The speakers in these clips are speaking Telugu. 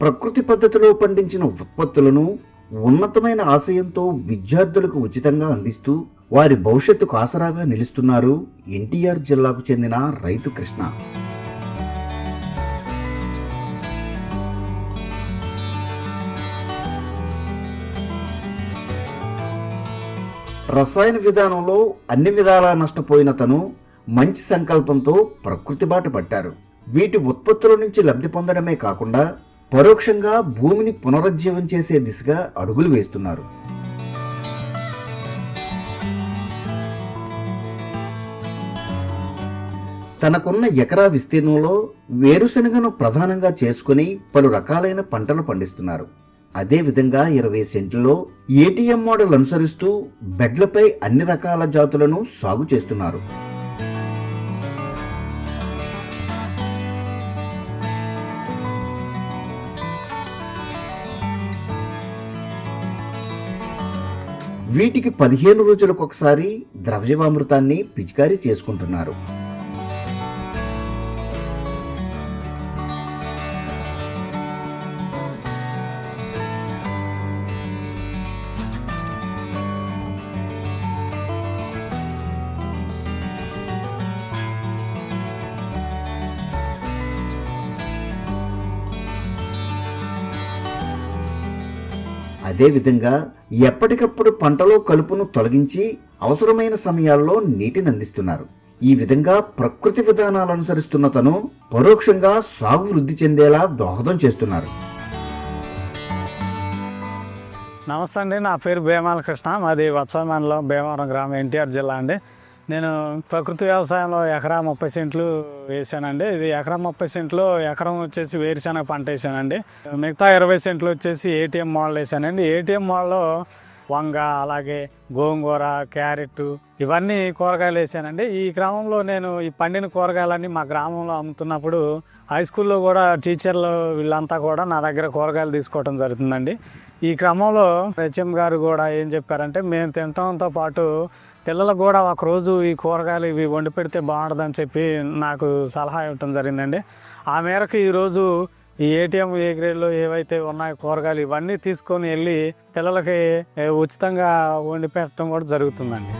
ప్రకృతి పద్ధతిలో పండించిన ఉత్పత్తులను ఉన్నతమైన ఆశయంతో విద్యార్థులకు ఉచితంగా అందిస్తూ వారి భవిష్యత్తుకు ఆసరాగా నిలుస్తున్నారు ఎన్టీఆర్ జిల్లాకు చెందిన రైతు కృష్ణ. రసాయన విధానంలో అన్ని విధాలా నష్టపోయిన తను మంచి సంకల్పంతో ప్రకృతి బాట పట్టారు. వీటి ఉత్పత్తుల నుంచి లబ్ధి పొందడమే కాకుండా పరోక్షంగా భూమిని పునరుజ్జీవం చేసే దిశగా అడుగులు వేస్తున్నారు. తనకున్న ఎకరా విస్తీర్ణంలో వేరుశనగను ప్రధానంగా చేసుకుని పలు రకాలైన పంటలు పండిస్తున్నారు. అదేవిధంగా ఇరవై సెంట్లలో ఏటీఎం మోడల్ అనుసరిస్తూ బెడ్లపై అన్ని రకాల జాతులను సాగు చేస్తున్నారు. వీటికి పదిహేను రోజులకు ఒకసారి ద్రవ్యవామృతాన్ని పిచికారీ చేసుకుంటున్నారు. అదేవిధంగా ఎప్పటికప్పుడు పంటలో కలుపును తొలగించి అవసరమైన సమయాల్లో నీటిని అందిస్తున్నారు. ఈ విధంగా ప్రకృతి విధానాలు అనుసరిస్తున్న తను పరోక్షంగా సాగు వృద్ధి చెందేలా దోహదం చేస్తున్నారు. నమస్తే అండి నా పేరు భీమాల కృష్ణ మాది వత్సమండలం భీమవరం గ్రామం ఎన్టీఆర్ జిల్లా అండి. నేను ప్రకృతి వ్యవసాయంలో ఎకరా ముప్పై సెంట్లు వేసానండి. ఇది ఎకరా ముప్పై సెంట్లు ఎకరం వచ్చేసి వేరుశనగ పంట వేసానండి. మిగతా ఇరవై సెంట్లు వచ్చేసి ఏటీఎం మోడల్ వేసానండి. ఏటీఎం మోడల్లో వంగ అలాగే గోంగూర క్యారెట్ ఇవన్నీ కూరగాయలు వేసానండి. ఈ క్రమంలో నేను ఈ పండిన కూరగాయలన్నీ మా గ్రామంలో అమ్ముతున్నప్పుడు హై స్కూల్లో కూడా టీచర్లు వీళ్ళంతా కూడా నా దగ్గర కూరగాయలు తీసుకోవడం జరుగుతుందండి. ఈ క్రమంలో హెచ్ఎం గారు కూడా ఏం చెప్పారంటే మేము తినటంతో పాటు పిల్లలకు కూడా ఒకరోజు ఈ కూరగాయలు ఇవి వండి పెడితే బాగుంటుందని చెప్పి నాకు సలహా ఇవ్వటం జరిగిందండి. ఆ మేరకు ఈరోజు ఈ ఏటీఎం ఏ గ్రేడ్లో ఏవైతే ఉన్నాయో కూరగాయలు ఇవన్నీ తీసుకొని వెళ్ళి పిల్లలకి ఉచితంగా వండి పెట్టడం కూడా జరుగుతుందండి.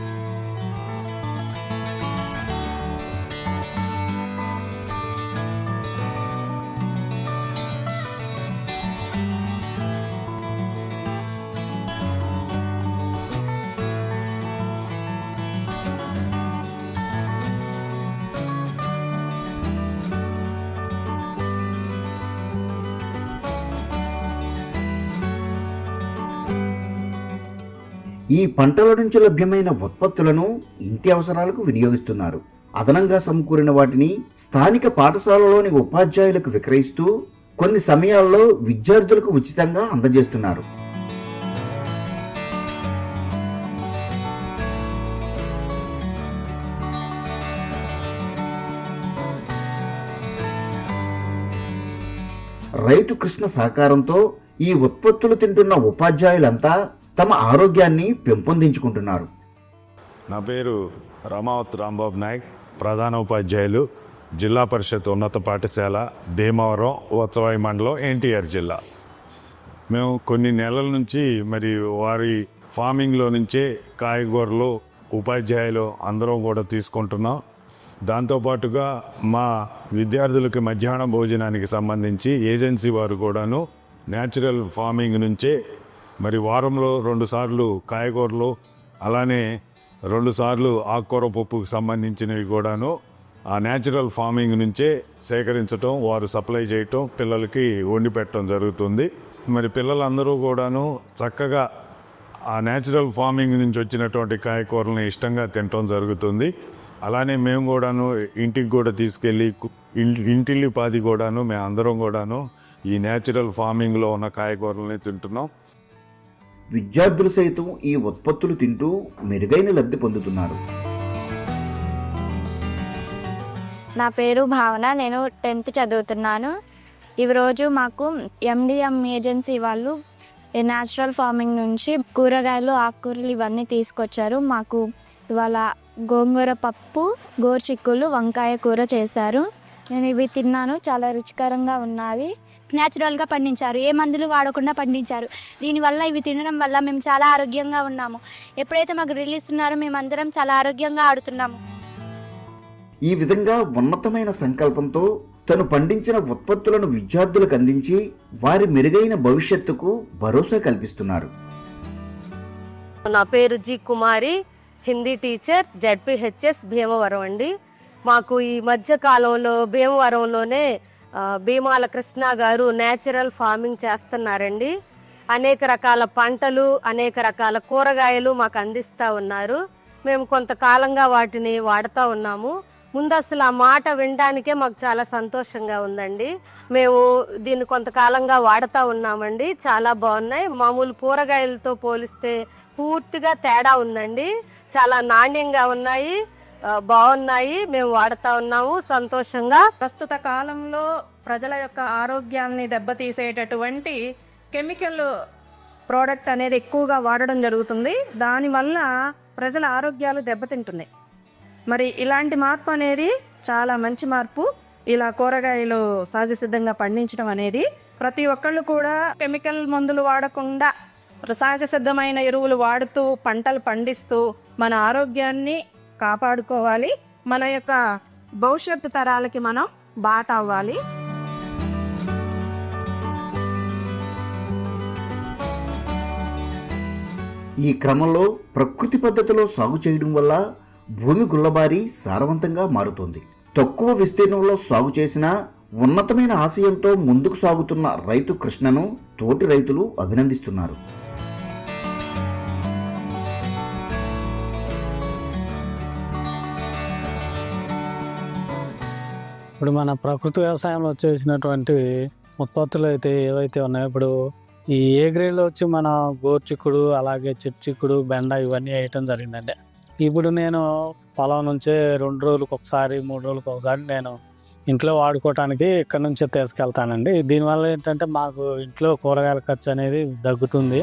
ఈ పంటల నుంచి లభ్యమైన ఉత్పత్తులను ఇంటి అవసరాలకు వినియోగిస్తున్నారు. అదనంగా సమకూరిన వాటిని స్థానిక పాఠశాలలోని ఉపాధ్యాయులకు విక్రయిస్తూ కొన్ని సమయాల్లో విద్యార్థులకు ఉచితంగా అందజేస్తున్నారు. రైతు కృష్ణ సహకారంతో ఈ ఉత్పత్తులు తింటున్న ఉపాధ్యాయులంతా తమ ఆరోగ్యాన్ని పెంపొందించుకుంటున్నారు. నా పేరు రమావత్ రాంబాబు నాయక్ ప్రధాన ఉపాధ్యాయులు జిల్లా పరిషత్ ఉన్నత పాఠశాల భీమవరం ఉత్సవాయి మండలం ఎన్టీఆర్ జిల్లా. మేము కొన్ని నెలల నుంచి మరి వారి ఫార్మింగ్లో నుంచే కాయగూరలు ఉపాధ్యాయులు అందరం కూడా తీసుకుంటున్నాం. దాంతోపాటుగా మా విద్యార్థులకి మధ్యాహ్న భోజనానికి సంబంధించి ఏజెన్సీ వారు కూడాను న్యాచురల్ ఫార్మింగ్ నుంచే మరి వారంలో రెండుసార్లు కాయగూరలు అలానే రెండుసార్లు ఆకుకూర పప్పుకు సంబంధించినవి కూడాను ఆ న్యాచురల్ ఫార్మింగ్ నుంచే సేకరించటం వారు సప్లై చేయటం పిల్లలకి వండి పెట్టడం జరుగుతుంది. మరి పిల్లలందరూ కూడాను చక్కగా ఆ న్యాచురల్ ఫార్మింగ్ నుంచి వచ్చినటువంటి కాయకూరలను ఇష్టంగా తినటం జరుగుతుంది. అలానే మేము కూడాను ఇంటికి కూడా తీసుకెళ్ళి ఇంటిల్లి పాది కూడాను మేము అందరం కూడాను ఈ న్యాచురల్ ఫార్మింగ్లో ఉన్న కాయగూరలని తింటున్నాం. విద్యార్థులు సైతం ఈ ఉత్పత్తులు తింటూ మెరుగైన లబ్ధి పొందుతున్నారు. నా పేరు భావన నేను టెన్త్ చదువుతున్నాను. ఈ రోజు మాకు ఎండిఎం ఏజెన్సీ వాళ్ళు న్యాచురల్ ఫార్మింగ్ నుంచి కూరగాయలు ఆకుకూరలు ఇవన్నీ తీసుకొచ్చారు. మాకు ఇవాళ గోంగూర పప్పు గోరుచిక్కులు వంకాయ కూర చేశారు. నేను ఇవి తిన్నాను చాలా రుచికరంగా ఉన్నాయి న్యాచురల్గా పండించారు. ఏ మందులు వాడకుండా పండించారు. దీనివల్ల ఇవి తినడం వల్ల మేము చాలా ఆరోగ్యంగా ఉన్నాము. ఎప్పుడైతే మాకు రిలీజ్ ఉన్నారో మేమందరం చాలా ఆరోగ్యంగా ఆడుతున్నాము. ఈ విధంగా ఉన్నతమైన సంకల్పంతో తను పండించిన ఉత్పత్తులను విద్యార్థులకు అందించి వారి మెరుగైన భవిష్యత్తుకు భరోసా కల్పిస్తున్నారు. నా పేరు G Kumari Hindi teacher ZPHS Bhimavaram అండి. మాకు ఈ మధ్య కాలంలో భీమవరంలోనే భీమాల కృష్ణ గారు నేచురల్ ఫార్మింగ్ చేస్తున్నారండి. అనేక రకాల పంటలు అనేక రకాల కూరగాయలు మాకు అందిస్తూ ఉన్నారు. మేము కొంతకాలంగా వాటిని వాడుతూ ఉన్నాము. ముందు అసలు ఆ మాట వినడానికే మాకు చాలా సంతోషంగా ఉందండి. మేము దీన్ని కొంతకాలంగా వాడుతూ ఉన్నామండి. చాలా బాగున్నాయి. మామూలు కూరగాయలతో పోలిస్తే పూర్తిగా తేడా ఉందండి. చాలా నాణ్యంగా ఉన్నాయి. బాగున్నాయి. మేము వాడుతా ఉన్నాము సంతోషంగా. ప్రస్తుత కాలంలో ప్రజల యొక్క ఆరోగ్యాన్ని దెబ్బతీసేటటువంటి కెమికల్ ప్రోడక్ట్ అనేది ఎక్కువగా వాడడం జరుగుతుంది. దానివల్ల ప్రజల ఆరోగ్యాలు దెబ్బతింటున్నాయి. మరి ఇలాంటి మార్పు అనేది చాలా మంచి మార్పు. ఇలా కూరగాయలు సహజ సిద్ధంగా పండించడం అనేది ప్రతి ఒక్కళ్ళు కూడా కెమికల్ మందులు వాడకుండా సహజ సిద్ధమైన ఎరువులు వాడుతూ పంటలు పండిస్తూ మన ఆరోగ్యాన్ని కాపాడుకోవాలి. మన యొక్క భవిష్యత్తు తరాలకి మనం బాట అవ్వాలి. ఈ క్రమంలో ప్రకృతి పద్ధతిలో సాగు చేయడం వల్ల భూమి గుల్లబారి సారవంతంగా మారుతుంది. తక్కువ విస్తీర్ణంలో సాగు చేసిన ఉన్నతమైన ఆశయంతో ముందుకు సాగుతున్న రైతు కృష్ణను తోటి రైతులు అభినందిస్తున్నారు. ఇప్పుడు మన ప్రకృతి వ్యవసాయంలో వచ్చేసినటువంటి ఉత్పత్తులు అయితే ఏవైతే ఉన్నాయో ఇప్పుడు ఈ ఏ గ్రేడ్లో వచ్చి మన గోర్చిక్కుడు అలాగే చిక్కుడు బెండ ఇవన్నీ వేయటం జరిగిందండి. ఇప్పుడు నేను పొలం నుంచే రెండు రోజులకు ఒకసారి మూడు రోజులకు ఒకసారి నేను ఇంట్లో వాడుకోవటానికి ఇక్కడ నుంచే తీసుకెళ్తానండి. దీనివల్ల ఏంటంటే మాకు ఇంట్లో కూరగాయల ఖర్చు అనేది తగ్గుతుంది.